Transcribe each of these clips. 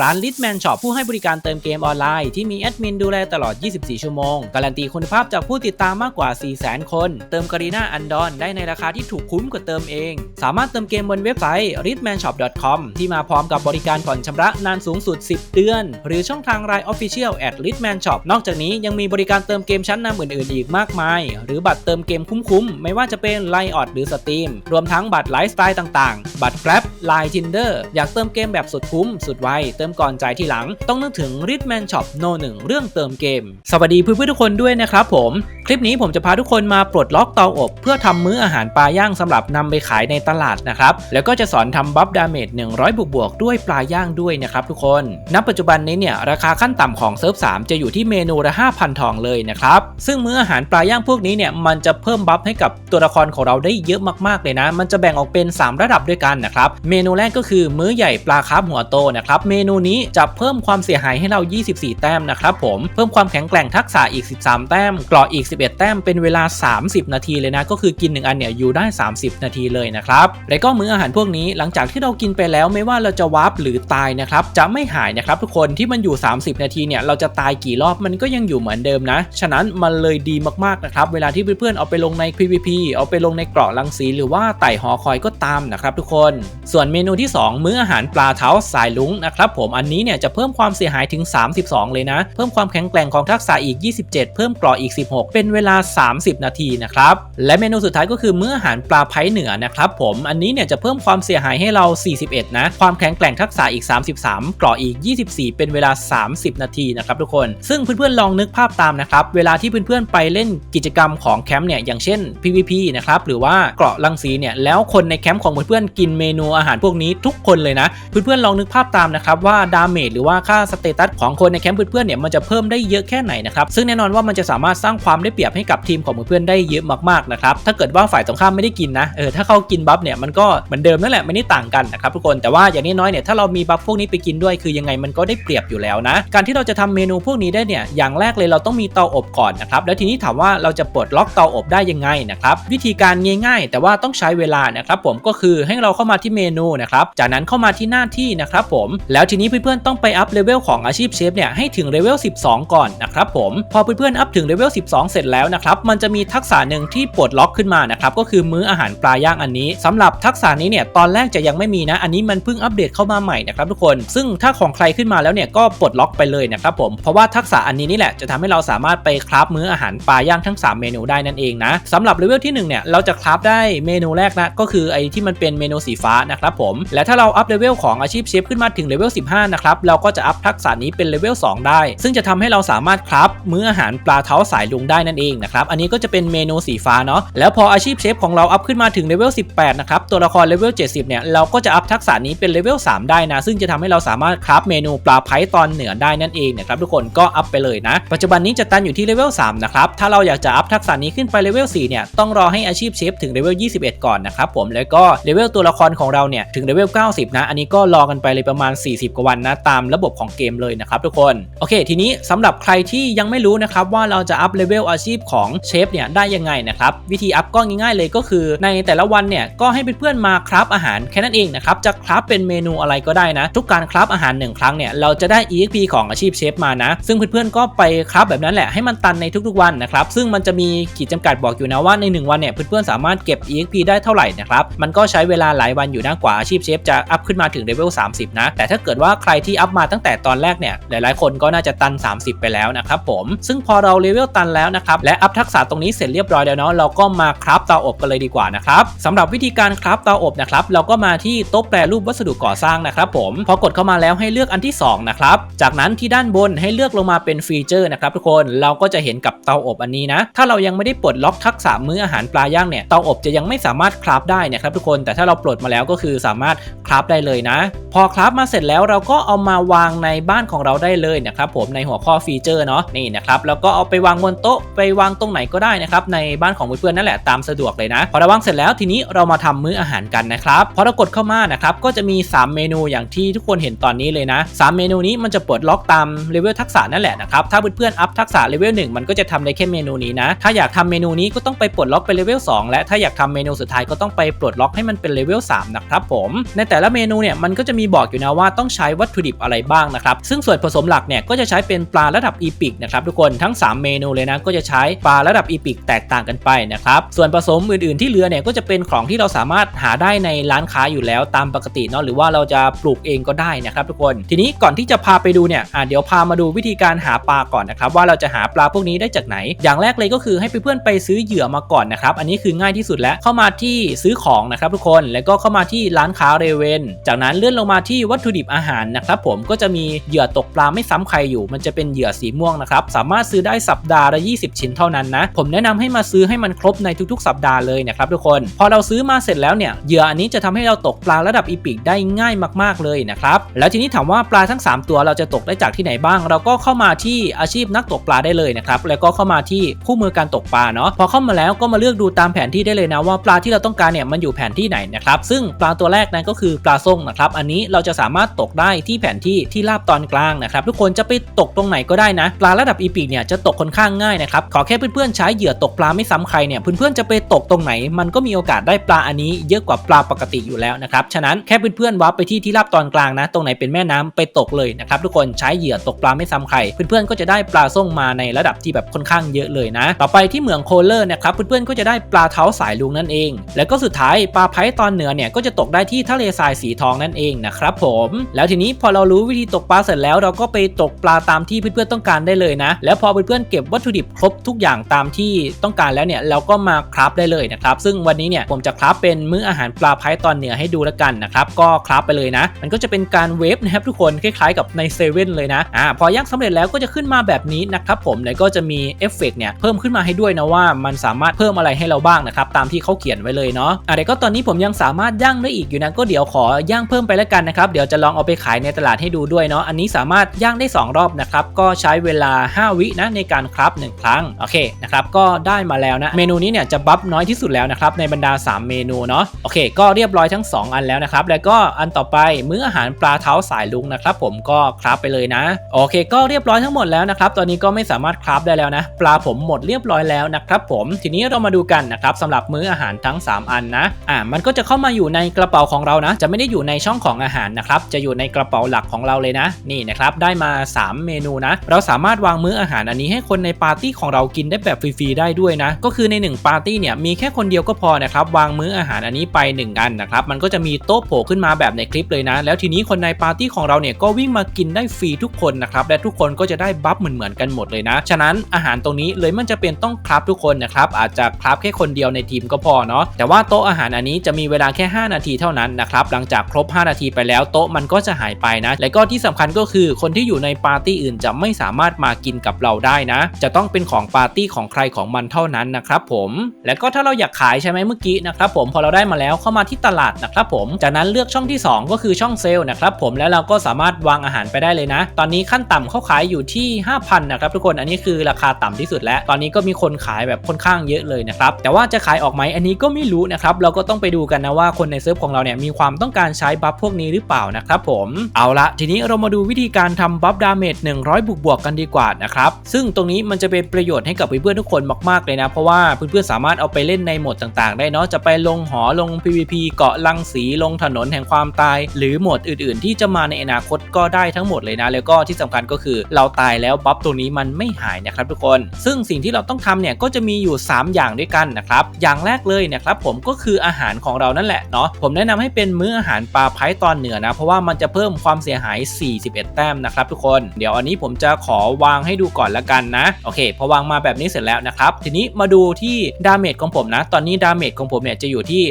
ร้าน Litman Shop ผู้ให้บริการเติมเกมออนไลน์ที่มีแอดมินดูแลตลอด 24 ชั่วโมง การันตีคุณภาพจากผู้ติดตามมากกว่า 400,000 คน เติมการีนาอันดอนได้ในราคาที่ถูกคุ้มกว่าเติมเอง สามารถเติมเกมบนเว็บไซต์ litmanshop.com ที่มาพร้อมกับบริการผ่อนชำระนานสูงสุด 10 เดือน หรือช่องทาง Line Official at Litman Shop นอกจากนี้ยังมีบริการเติมเกมชั้นนำอื่นๆอีกมากมาย หรือบัตรเติมเกมคุ้มๆไม่ว่าจะเป็น Line o t หรือ Steam รวมทั้งบัตรไลฟ์สไตล์ต่างๆ บัตร Grab Line Tinder อยากเติมเกมแบบสุดคุ้มสุดไวเติมก่อนจ่ายทีหลัง ต้องนึกถึง Ritman Shop No 1 เรื่องเติมเกม สวัสดีเพื่อนๆทุกคนด้วยนะครับผม คลิปนี้ผมจะพาทุกคนมาปลดล็อกเตาอบ เพื่อทำมื้ออาหารปลาย่างสำหรับนำไปขายในตลาดนะครับ แล้วก็จะสอนทำบัฟดาเมจ100 บวกบวกๆด้วยปลาย่างด้วยนะครับทุกคน ณ ปัจจุบันนี้เนี่ยราคาขั้นต่ำของเซิร์ฟ3จะอยู่ที่เมนูละ5,000 ทองเลยนะครับ ซึ่งมื้ออาหารปลาย่างพวกนี้เนี่ยมันจะเพิ่มบัฟให้กับตัวละครของเราได้เยอะมากๆเลยนะ มันจะแบ่งออกเป็น 3 ระดับด้วยกันนะครับ เมนูแรกก็คือมื้อใหญ่ปลาคาร์ฟหัวโตนะครับ เมนูนี้จะเพิ่มความเสียหายให้เรา 24 แต้มนะครับผม เพิ่มความแข็งแกร่งทักษะอีก 13 แต้มกรออีก 11 แต้มเป็นเวลา 30 นาทีเลยนะ ก็คือกิน 1 อันเนี่ยอยู่ได้ 30 นาทีเลยนะครับและก็มื้ออาหารพวกนี้หลังจากที่เรากินไปแล้วไม่ว่าเราจะวาร์ปหรือตายนะครับจะไม่หายนะครับทุกคนที่มันอยู่ 30 นาทีเนี่ยเราจะตายกี่รอบมันก็ยังอยู่เหมือนเดิมนะ ฉะนั้นมันเลยดีมากๆนะครับเวลาที่เพื่อนๆเอาไปลงใน PVP เอาไปลงในเกราะลังสีหรือว่าไต่หอคอยก็ตามนะครับทุกคน ส่วนเมนูที่ 2 มื้ออาหารปลาเท้าสายลุงนะครับผมอันนี้เนี่ยจะเพิ่มความเสียหายถึง 32 เลยนะ เพิ่มความแข็งแกร่งของทักษะอีก 27 เพิ่มเกราะอีก 16 เป็นเวลา 30 นาทีนะครับและเมนูสุดท้ายก็คือมื้ออาหารปลาไผ่เหนือนะครับผมอันนี้เนี่ยจะเพิ่มความเสียหายให้เรา 41 นะ ความแข็งแกร่งทักษะอีก 33เกราะอีก 24 เป็นเวลา 30 นาทีนะครับทุกคน ซึ่งเพื่อนๆลองนึกภาพตามนะครับเวลาที่เพื่อนๆไปเล่นกิจกรรมของแคมป์เนี่ยอย่างเช่น PVP นะครับหรือว่าเกราะลังสีเนี่ยแล้วคนในแคมป์ของเพื่อนๆกินเมนูอาหารพวกนี้ทุกคนเลยนะ เพื่อนๆลองนึกภาพตามนะครับว่าาดาเมจหรือว่าค่าสเตตัสของคนในแคมป์เพื่อนๆเนี่ยมันจะเพิ่มได้เยอะแค่ไหนนะครับซึ่งแน่นอนว่ามันจะสามารถสร้างความได้เปรียบให้กับทีมของเพื่อนๆได้เยอะมากๆนะครับถ้าเกิดว่าฝ่ายตรงข้ามไม่ได้กินนะเออถ้าเขากินบัฟเนี่ยมันก็เหมือนเดิมนั่นแหละไม่ได้ต่างกันนะครับทุกคนแต่ว่าอย่างน้อยๆเนี่ยถ้าเรามีบัฟพวกนี้ไปกินด้วยคือยังไงมันก็ได้เปรียบอยู่แล้วนะ การที่เราจะทำเมนูพวกนี้ได้เนี่ยอย่างแรกเลยเราต้องมีเตาอบก่อนนะครับแล้วทีนี้ถามว่าเราจะปลดล็อกเตาอบได้ยังไงนะครับวิธีการง่ายๆ แต่ว่าต้องใช้เวลานะครับผมก็คือให้เราเข้ามาที่เมนูนะครับจากนั้นเข้ามาที่หน้าที่นะครับผมแล้วทีนี้เพื่อนๆต้องไปอัพเลเวลของอาชีพเชฟเนี่ยให้ถึงเลเวล 12 ก่อนนะครับผมพอเพื่อนๆอัพถึงเลเวล 12 เสร็จแล้วนะครับมันจะมีทักษะหนึ่งที่ปลดล็อกขึ้นมานะครับก็คือมื้ออาหารปลาย่างอันนี้สำหรับทักษะนี้เนี่ยตอนแรกจะยังไม่มีนะ อันนี้มันเพิ่งอัปเดตเข้ามาใหม่นะครับทุกคน ซึ่งถ้าของใครขึ้นมาแล้วเนี่ยก็ปลดล็อกไปเลยนะครับผมเพราะว่าทักษะอันนี้นี่แหละจะทำให้เราสามารถไปคราฟมื้ออาหารปลาย่างทั้ง 3 เมนูได้นั่นเองนะสำหรับเลเวลที่1เนี่ยเราจะคราฟได้เมนูแรกนะก็คือไอ้ที่มันเป็นเมนูสีฟ้านะครับผมและถ้าเราอัพเลเวลของอาชีพเชฟขึ้นมาถึงเลเวล15 นะครับ เราก็จะอัพทักษะนี้เป็นเลเวล 2 ได้ ซึ่งจะทำให้เราสามารถคราฟมื้ออาหารปลาเท้าสายลุงได้นั่นเองนะครับ อันนี้ก็จะเป็นเมนูสีฟ้าเนาะ แล้วพออาชีพเชฟของเราอัพขึ้นมาถึงเลเวล 18 นะครับ ตัวละครเลเวล 70 เนี่ย เราก็จะอัพทักษะนี้เป็นเลเวล 3 ได้นะ ซึ่งจะทำให้เราสามารถคราฟเมนูปลาไผ่ตอนเหนือได้นั่นเองนะครับทุกคนก็อัพไปเลยนะ ปัจจุบันนี้จะตันอยู่ที่เลเวล 3 นะครับ ถ้าเราอยากจะอัพทักษะนี้ขึ้นไปเลเวล 4 เนี่ย ต้องรอให้อาชีพเชฟถึงเลเวล 21 ก่อนนะครับผม แล้วก็เลเวลตัวละครของเราเนี่ย ถึงเลเวล 90 นะ อันนี้ก็รอกันไปเลยประมาณ 40กว่าวันนะตามระบบของเกมเลยนะครับทุกคน โอเค ทีนี้สำหรับใครที่ยังไม่รู้นะครับว่าเราจะอัพเลเวลอาชีพของเชฟเนี่ยได้ยังไงนะครับวิธีอัพก็ง่ายๆเลยก็คือ ในแต่ละวันเนี่ยก็ให้เพื่อนๆมาคราฟอาหารแค่นั้นเองนะครับจะคราฟเป็นเมนูอะไรก็ได้นะ ทุกการคราฟอาหารหนึ่งครั้งเนี่ยเราจะได้ EXP ของอาชีพเชฟมานะ ซึ่งเพื่อนๆก็ไปคราฟแบบนั้นแหละให้มันตันในทุกๆวันนะครับซึ่งมันจะมีขีดจำกัดบอกอยู่นะว่าใน 1 วันเนี่ยเพื่อนๆสามารถเก็บ EXP ได้เท่าไหร่นะครับมันก็ใช้เวลาหลายวันอยู่นะกว่าอาชีพเชฟจะอัพขึ้นมาถึงเลเวล30 นะแต่ถ้าเกิดว่าใครที่อัพมาตั้งแต่ตอนแรกเนี่ยหลายๆ คนก็น่าจะตัน 30 ไปแล้วนะครับผมซึ่งพอเราเลเวลตันแล้วนะครับและอัพทักษะตรงนี้เสร็จเรียบร้อยแล้วเนาะเราก็มาคราฟเตาอบกันเลยดีกว่านะครับสำหรับวิธีการคราฟเตาอบนะครับเราก็มาที่โต๊ะแปรรูปวัสดุก่อสร้างนะครับผมพอกดเข้ามาแล้วให้เลือกอันที่2นะครับจากนั้นที่ด้านบนให้เลือกลงมาเป็นฟีเจอร์นะครับทุกคนเราก็จะเห็นกับเตาอบอันนี้นะถ้าเรายังไม่ได้ปลดล็อกทักษะมื้ออาหารปลาย่างเนี่ยเตาอบจะยังไม่สามารถคราฟได้นะครับทุกคนแต่ถ้าเราปลดมาแล้วก็คือสามารถคราฟได้เลยนะ พอคราฟมาเสร็จแล้วเราก็เอามาวางในบ้านของเราได้เลยนะครับผมในหัวข้อฟีเจอร์เนาะนี่นะครับแล้วก็เอาไปวางบนโต๊ะแปวางตรงไหนก็ได้นะครับในบ้านของเพื่อนๆนั่นแหละตามสะดวกเลยนะ พอเราวางเสร็จแล้วทีนี้เรามาทำมื้ออาหารกันนะครับพอเรากดเข้ามานะครับก็จะมี 3 เมนูอย่างที่ทุกคนเห็นตอนนี้เลยนะ 3 เมนูนี้มันจะปลดล็อกตามเลเวลทักษะนั่นแหละนะครับถ้าเพื่อนๆอัพทักษะเลเวล1มันก็จะทำได้แค่เมนูนี้นะ ถ้าอยากทำเมนูนี้ก็ต้องไปปลดล็อกเป็นเลเวล2และถ้าอยากทำเมนูสุดท้ายก็ต้องไปปลดล็อกให้มันเป็นเลเวล3นะครับผมในแต่ละเมนูเนี่ยมันก็จะมีบอกอยู่นะว่าต้องใช้วัตถุดิบอะไรบ้างนะครับ ซึ่งส่วนผสมหลักเนี่ยก็จะใช้เป็นปลาระดับอีพิกนะครับทุกคนทั้ง 3 เมนูเลยนะก็จะใช้ปลาระดับอีพิกแตกต่างกันไปนะครับส่วนผสมอื่นๆที่เหลือเนี่ยก็จะเป็นของที่เราสามารถหาได้ในร้านค้าอยู่แล้วตามปกติเนาะหรือว่าเราจะปลูกเองก็ได้นะครับทุกคนทีนี้ก่อนที่จะพาไปดูเนี่ยอะเดี๋ยวพามาดูวิธีการหาปลาก่อนนะครับว่าเราจะหาปลาพวกนี้ได้จากไหน อย่างแรกเลยก็คือให้เพื่อนๆไปซื้อเหยื่อมาก่อนนะครับอันนี้คือง่ายที่สุดแล้วเข้ามาที่ซื้อของนะครับทุกคนแล้วก็เข้ามาที่ร้านค้าเรเวนจากนั้นเลื่อนลงมาที่วัตถุดิบอาหารนะครับผมก็จะมีเหยื่อตกปลาไม่ซ้ำใครอยู่ มันจะเป็นเหยื่อสีม่วงนะครับสามารถซื้อได้สัปดาห์ละ 20 ชิ้นเท่านั้นนะผมแนะนำให้มาซื้อให้มันครบในทุกๆ สัปดาห์เลยนะครับทุกคน พอเราซื้อมาเสร็จแล้วเนี่ยเหยื่ออันนี้จะทำให้เราตกปลาระดับอีพิกได้ง่ายมากๆเลยนะครับแล้วทีนี้ถามว่าปลาทั้ง 3 ตัวเราจะตกได้จากที่ไหนบ้าง เราก็เข้ามาที่อาชีพนักตกปลาได้เลยนะครับแล้วก็เข้ามาที่คู่มือการตกปลาเนาะพอเข้ามาแล้วก็มาเลือกดูตามแผนที่ได้เลยนะว่าปลาที่เราต้องการเนี่ยมันอยู่แผนที่ไหนนะครับซึ่งปลาตัวแรกนั้นก็คือปลาส้งนะครับอันนี้เราจะสามารถตกได้ที่แผนที่ที่ราบตอนกลางนะครับทุกคนจะไปตกตรงไหนก็ได้นะปลาระดับอีพิกเนี่ยจะตกค่อนข้างง่ายนะครับขอแค่เพื่อนๆใช้เหยื่อตกปลาไม่ซ้ำใครเนี่ยเพื่อนๆจะไปตกตรงไหน มันก็มีโอกาสได้ปลาอันนี้เยอะกว่าปลาปกติอยู่แล้วนะครับฉะนั้นแค่เพื่อนๆวับไปที่ที่ราบตอนกลางนะ ตรงไหนเป็นแม่น้ำไปตกเลยนะครับทุกคนใช้เหยื่อตกปลาไม่ซ้ำใคร เพื่อนๆก็จะได้ปลาส้งมาในระดับที่แบบค่อนข้างเยอะเลยนะ ต่อไปที่เหมืองโคเลอร์นะครับเพื่อนๆก็จะได้ปลาเท้าสายลุงนั่นเอง แล้วก็สุดท้ายปลาไพตอนเหนือเนี่ยก็จะตกได้ที่ทะเลทรายสีทองนั่นเองนะครับผมแล้วทีนี้พอเรารู้วิธีตกปลาเสร็จแล้วเราก็ไปตกปลาตามที่เพื่อนๆต้องการได้เลยนะ แล้วพอเพื่อนๆเก็บวัตถุดิบครบทุกอย่างตามที่ต้องการแล้วเนี่ยเราก็มาคราฟได้เลยนะครับ ซึ่งวันนี้เนี่ยผมจะคราฟเป็นมื้ออาหารปลาไพตอนเหนือให้ดูแล้วกันนะครับ ก็คราฟไปเลยนะ มันก็จะเป็นการเวฟนะครับทุกคนคล้ายๆกับในเซเว่นเลยนะอ่าพอย่างสำเร็จแล้วก็จะขึ้นมาแบบนี้นะครับผมแล้วก็จะมีเอฟเฟกเนี่ยเพิ่มขึ้นมาให้ด้วยนะว่ามันสามารถเพิ่มอะไรให้เราบ้างนะครับตามที่เขาเขียนไว้เลยเนาะอะไรก็ตอนนี้ผมยังสามารถย่างได้อีกอยู่นะก็เดี๋ยวขอย่างเพิ่มไปแล้วกันนะครับเดี๋ยวจะลองเอาไปขายในตลาดให้ดูด้วยเนาะอันนี้สามารถย่างได้ 2 รอบนะครับก็ใช้เวลา 5 วินะในการคราฟ1ครั้งโอเคนะครับก็ได้มาแล้วนะเมนูนี้เนี่ยจะบัฟน้อยที่สุดแล้วนะครับในบรรดา 3 เมนูเนาะโอเค ก็เรียบร้อยทั้ง 2 อันแล้วนะครับแล้วก็อันต่อไปมื้ออาหารปลาเท้าสายลุงนะครับผมก็คราฟไปเลยนะโอเค ก็เรียบร้อยทั้งหมดแล้วนะครับตอนนี้ก็ไม่สามารถคราฟได้แล้วนะปลาผมหมดเรียบร้อยแล้วนะครับผมทีนี้เรามาดูกันนะครับสำหรับมื้ออาหารทั้ง 3 อันนะอ่ามันก็จะเข้ามาอยู่ในกระเป๋าของเรานะ จะไม่ได้อยู่ในช่องของอาหารนะครับจะอยู่ในในกระเป๋าหลักของเราเลยนะ นี่นะครับได้มา 3 เมนูนะ เราสามารถวางมื้ออาหารอันนี้ให้คนในปาร์ตี้ของเรากินได้แบบฟรีๆได้ด้วยนะ ก็คือใน 1 ปาร์ตี้เนี่ยมีแค่คนเดียวก็พอนะครับวางมื้ออาหารอันนี้ไป 1 อันนะครับมันก็จะมีโต๊ะโผล่ขึ้นมาแบบในคลิปเลยนะ แล้วทีนี้คนในปาร์ตี้ของเราเนี่ยก็วิ่งมากินได้ฟรีทุกคนนะครับและทุกคนก็จะได้บัฟเหมือนๆกันหมดเลยนะ ฉะนั้นอาหารตรงนี้เลยมันจะเป็นต้องคราฟทุกคนนะครับอาจจะคราฟแค่คนเดียวในทีมก็พอเนาะแต่ว่าโต๊ะอาหารอันนี้จะมีเวลาแค่ 5 นาทีเท่านั้นนะครับหลังจากครบ 5 นาทีไปแล้วโต๊ะมันก็จะหายไปนะ และก็ที่สำคัญก็คือคนที่อยู่ในปาร์ตี้อื่นจะไม่สามารถมากินกับเราได้นะ จะต้องเป็นของปาร์ตี้ของใครของมันเท่านั้นนะครับผม และก็ถ้าเราอยากขายใช่ไหมเมื่อกี้นะครับผมพอเราได้มาแล้วเข้ามาที่ตลาดนะครับผม จากนั้นเลือกช่องที่ 2 ก็คือช่องเซลล์นะครับผมแล้วเราก็สามารถวางอาหารไปได้เลยนะ ตอนนี้ขั้นต่ำเขาขายอยู่ที่ 5,000นะครับทุกคนอันนี้คือราคาต่ำที่สุดแล้ว ตอนนี้ก็มีคนขายแบบค่อนข้างเยอะเลยนะครับแต่ว่าจะขายออกไหมอันนี้ก็ไม่รู้นะครับเราก็ต้องไปดูกันนะว่าคนในเซิร์ฟของเราเนี่ยมีความต้องการใช้บัฟพวกนี้หรือเปล่านะครับผมเอาละทีนี้เรามาดูวิธีการทำบัฟดาเมจ100 บวกบวกกันดีกว่านะครับ ซึ่งตรงนี้มันจะเป็นประโยชน์ให้กับเพื่อนๆทุกคนมากๆเลยนะ เพราะว่าเพื่อนๆสามารถเอาไปเล่นในโหมดต่างๆ ได้เนาะจะไปลงหอลง PVP เกาะลังสีลงถนนแห่งความตาย หรือโหมดอื่นๆ ที่จะมาในอนาคตก็ได้ทั้งหมดเลยนะ แล้วก็ที่สำคัญก็คือเราตายแล้วบัฟตรงนี้มันไม่หายนะครับทุกคน ซึ่งสิ่งที่เราต้องทำเนี่ยก็จะมีอยู่ 3 อย่างด้วยกันนะครับอย่างแรกเลยนะครับผมก็คืออาหารของเรานั่นแหละเนาะผมแนะนำให้เป็นมื้ออาหารปลาไพตอนเหนือนะเพราะว่ามันจะเพิ่มความเสียหาย 41 แต้มนะครับทุกคน เดี๋ยวอันนี้ผมจะขอวางให้ดูก่อนละกันนะ โอเค พอวางมาแบบนี้เสร็จแล้วนะครับ ทีนี้มาดูที่ดาเมจของผมนะ ตอนนี้ดาเมจของผมเนี่ยจะอยู่ที่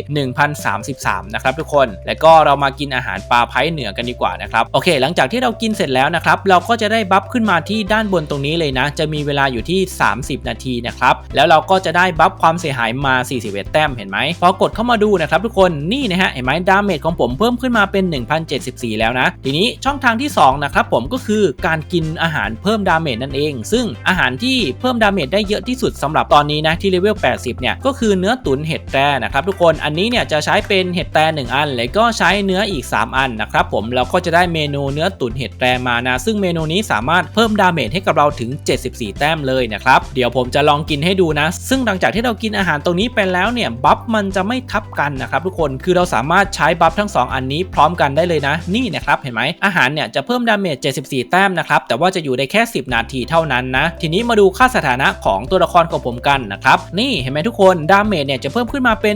1033 นะครับทุกคน แล้วก็เรามากินอาหารปลาไพเหนือกันดีกว่านะครับ โอเค หลังจากที่เรากินเสร็จแล้วนะครับ เราก็จะได้บัฟขึ้นมาที่ด้านบนตรงนี้เลยนะ จะมีเวลาอยู่ที่ 30 นาทีนะครับ แล้วเราก็จะได้บัฟความเสียหายมา 41 แต้ม เห็นไหม พอกดเข้ามาดูนะครับทุกคน นี่นะฮะ เห็นไหมดาเมจของผมเพิ่มขึ้นมาเป็น 1074 แล้วนะ ทีนี้ช่องทางที่2นะครับผมก็คือการกินอาหารเพิ่มดาเมจนั่นเอง ซึ่งอาหารที่เพิ่มดาเมจได้เยอะที่สุดสำหรับตอนนี้นะที่เลเวล 80 เนี่ยก็คือเนื้อตุ๋นเห็ดแตรนะครับทุกคนอันนี้เนี่ยจะใช้เป็นเห็ดแตร1อัน แล้วก็ใช้เนื้ออีก 3 อันนะครับผมเราก็จะได้เมนูเนื้อตุ๋นเห็ดแตรมานะ ซึ่งเมนูนี้สามารถเพิ่มดาเมจให้กับเราถึง 74 แต้มเลยนะครับเดี๋ยวผมจะลองกินให้ดูนะ ซึ่งหลังจากที่เรากินอาหารตรงนี้ไปแล้วเนี่ยบัฟมันจะไม่ทับกันนะครับทุกคนคือเราสามารถใช้บัฟทั้ง 2 อันนี้พร้อมกันได้เลยนะนี่นะครับเห็นไหมอาหารเนี่ยจะเพิ่มดาเมจ 74 แต้มนะครับแต่ว่าจะอยู่ได้แค่ 10 นาทีเท่านั้นนะทีนี้มาดูค่าสถานะของตัวละครของผมกันนะครับนี่เห็นไหมทุกคนดาเมจเนี่ยจะเพิ่มขึ้นมาเป็น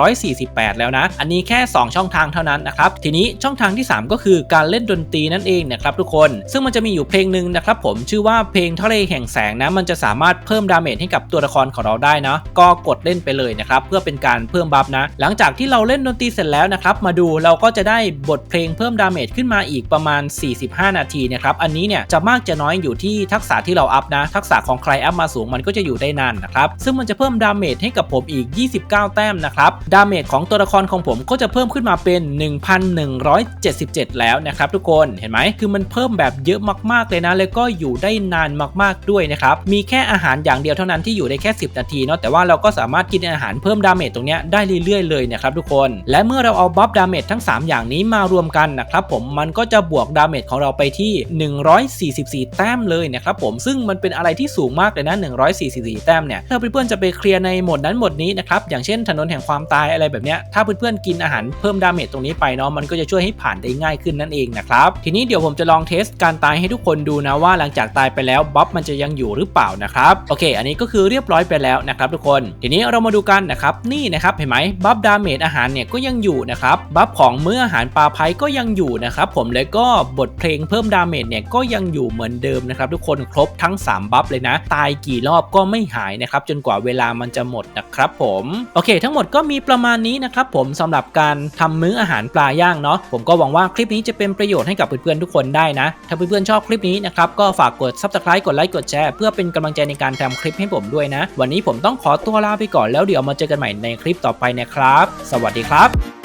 1,148 แล้วนะ อันนี้แค่ 2 ช่องทางเท่านั้นนะครับทีนี้ช่องทางที่ 3 ก็คือการเล่นดนตรีนั่นเองนะครับทุกคน ซึ่งมันจะมีอยู่เพลงหนึ่งนะครับผมชื่อว่าเพลงทะเลแห่งแสงนะมันจะสามารถเพิ่มดาเมจให้กับตัวละครของเราได้นะก็กดเล่นไปเลยนะครับเพื่อเป็นการเพิ่มบัฟนะ หลังจากที่เราเล่นดนตรีเสร็จแล้วนะครับมาดูเราก็จะได้บทเพลงเพิ่มดาเมจขึ้นมาอีกประมาณ 45 นาทีนะครับ อันนี้เนี่ยจะมากจะน้อยอยู่ที่ทักษะที่เราอัพนะ ทักษะของใครอัพมาสูงมันก็จะอยู่ได้นานนะครับ ซึ่งมันจะเพิ่มดาเมจให้กับผมอีก 29 แต้มนะครับ ดาเมจของตัวละครของผมก็จะเพิ่มขึ้นมาเป็น 1,177 แล้วนะครับทุกคน เห็นไหม คือมันเพิ่มแบบเยอะมากๆเลยนะ แล้วก็อยู่ได้นานมากๆด้วยนะครับ มีแค่อาหารอย่างเดียวเท่านั้นที่อยู่ได้แค่ 10 นาทีเนาะ แต่ว่าเราก็สามารถกินอาหารเพิ่มดาเมจตรงนี้ได้เรื่อยๆเลยนะครับทุกคน และเมื่อเราเอาบัฟดาเมจทั้ง 3 อย่างนี้มารวมกันนะครับผมมันก็จะบวกดาเมจของเราไปที่ 144 แต้มเลยนะครับผมซึ่งมันเป็นอะไรที่สูงมากเลยนะ 144 แต้มเนี่ยถ้าเพื่อนๆจะไปเคลียร์ในหมดนั้นหมดนี้นะครับอย่างเช่นถนนแห่งความตายอะไรแบบเนี้ยถ้าเพื่อนๆกินอาหารเพิ่มดาเมจตรงนี้ไปเนาะมันก็จะช่วยให้ผ่านได้ง่ายขึ้นนั่นเองนะครับทีนี้เดี๋ยวผมจะลองเทสการตายให้ทุกคนดูนะว่าหลังจากตายไปแล้วบัฟมันจะยังอยู่หรือเปล่านะครับโอเค อันนี้ก็คือเรียบร้อยไปแล้วนะครับทุกคน ทีนี้เรามาดูกันนะครับนี่นะครับเห็นไหมบัฟดาเมจอาหารเนี่ยก็ยังอยู่นะครับบัฟของมื้ออาหารปลาไพก็ยังอยู่นะครับผมแล้วก็บทเพลงเพิ่มดาเมจเนี่ยก็ยังอยู่เหมือนเดิมนะครับทุกคนครบทั้ง 3 บัฟเลยนะ ตายกี่รอบก็ไม่หายนะครับจนกว่าเวลามันจะหมดนะครับผมโอเค ทั้งหมดก็มีประมาณนี้นะครับผมสำหรับการทำมื้ออาหารปลาย่างเนาะผมก็หวังว่าคลิปนี้จะเป็นประโยชน์ให้กับเพื่อนๆทุกคนได้นะ ถ้าเพื่อนๆชอบคลิปนี้นะครับก็ฝากกด subscribe กดไลค์กดแชร์เพื่อเป็นกำลังใจในการทำคลิปให้ผมด้วยนะ วันนี้ผมต้องขอตัวลาไปก่อนแล้วเดี๋ยวมาเจอกันใหม่ในคลิปต่อไปนะครับ สวัสดีครับ